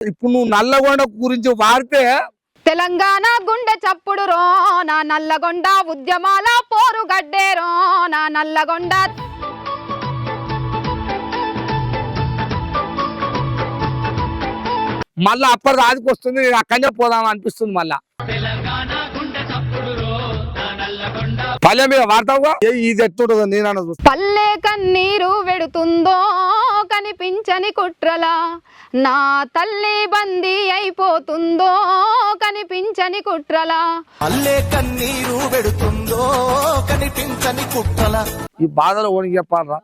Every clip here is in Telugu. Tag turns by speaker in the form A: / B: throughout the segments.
A: ఇప్పుడు నువ్వు నల్లగొండ గురించి వాడితే
B: తెలంగాణ గుండె చప్పుడు రో నా నల్లగొండ ఉద్యమాల పోరు గడ్డేరో నా నల్లగొండ
A: మళ్ళా అప్పటి రాజుకి వస్తుంది నేను అక్కడనే పోదాం అనిపిస్తుంది మళ్ళా. పల్లె మీద వాడతావుగా? ఏ ఇది ఎట్టుంటుందో నేనన్నా చూస్తా.
B: పల్లె కన్నీరు కనిపించని కుట్రలా నా తల్లి బందీ అయిపోతుందో కనిపించని కుట్రలా.
C: అల్లే కన్నీరు పెడుతుందో కనిపించని కుట్రల.
A: ఈ బాధలో ఓనికి చెప్పాలరా?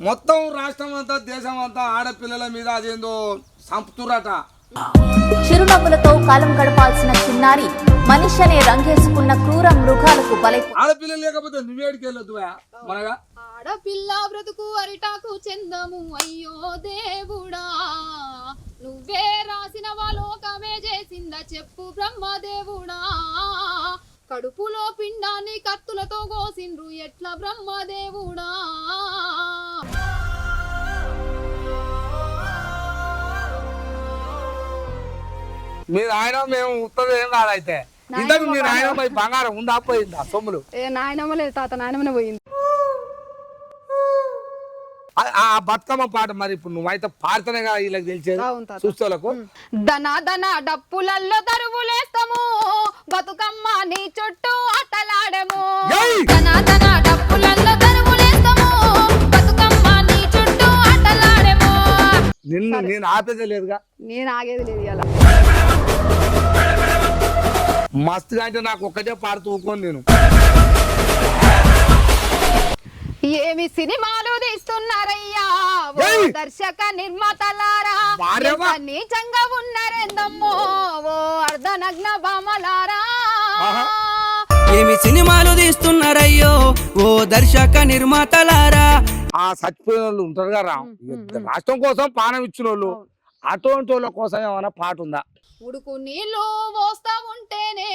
A: మొత్తం రాష్ట్రం అంతా దేశం అంతా ఆడపిల్లల మీద అదేందో సంపుతురట
D: చిరునవ్వులతో కాలం గడపాల్సిన చిన్నారి మనిషి అనే రంగేసుకున్న క్రూర మృగాలకు బలై
A: ఆడపిల్లలు లేకపోతే నువ్వేడికి వెళ్ళొద్దు మనగా?
B: ఆడపిల్ల బ్రతుకు అరిటాకు చెందము అయ్యో దేవుడా. నువ్వే రాసిన లోకమే చేసిందా చెప్పు బ్రహ్మదేవుడా కడుపులో పిండాన్ని కత్తులతో కోసిండ్రు ఎట్లా బ్రహ్మదేవుడా
A: మీరు ఆయన మేము ఉత్తరం ఏం కాదైతే ఇంతకు మీరు ఆయన మరి బంగారం ఉందా పోయిందా? సొమ్ములు?
B: ఏ నాయనమ్మ లేదు తాత నాయనమ్మనే పోయింది.
A: ఆ- బతుకమ్మ పాట మరి ఇప్పుడు నువ్వైతే పాడితేనే కదా వీళ్ళకి తెలిసేది?
B: అవును తాత.
A: చూస్తోలకు?
B: దన దన డప్పులల్లో దరువులేస్తాము బతుకమ్మ నీ చుట్టూ ఆటలాడము.
A: ఏయ్!
B: దన దన డప్పులల్లో దరువులేస్తాము బతుకమ్మ నీ చుట్టూ ఆటలాడము.
A: నిన్ను నేను ఆపేదే లేదుగా.
B: నేను ఆగేది లేదు ఇలా
A: మస్తుగా అంటే నాకు ఒక్కటే పాడుతూ ఊకోను నేను.
B: ఏమి సినిమాలు తీస్తున్నారయ్యా? ఓ
A: ఏయ్!
B: దర్శక నిర్మాతలారా
A: వారేవా?
B: ఎంత నీచంగా ఉన్నారెందమ్మో? ఓ అర్ధనగ్న బామలారా
A: ఆహా.
E: ఏమి సినిమాలు తీస్తున్నారయ్యో? ఓ దర్శక నిర్మాతలారా?
A: ఆ చచ్చిపోయిన వాళ్ళు ఉంటారు కదా రాష్ట్రం కోసం పానం ఇచ్చిన వాళ్ళు అటువంటి వాళ్ళ కోసం ఏమైనా పాట ఉందా
B: ఉడుకు నీళ్ళు పోస్తా ఉంటేనే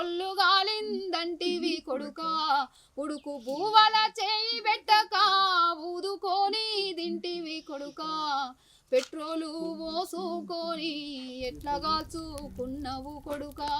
B: ఒళ్ళు గాలిందంటివి కొడుక. ఉడుకు బూవల చేయి పెట్టక ఊదుకొని దింటివి కొడుక. పెట్రోలు పోసుకొని ఎట్లా కాచుకున్నవు కొడుకా?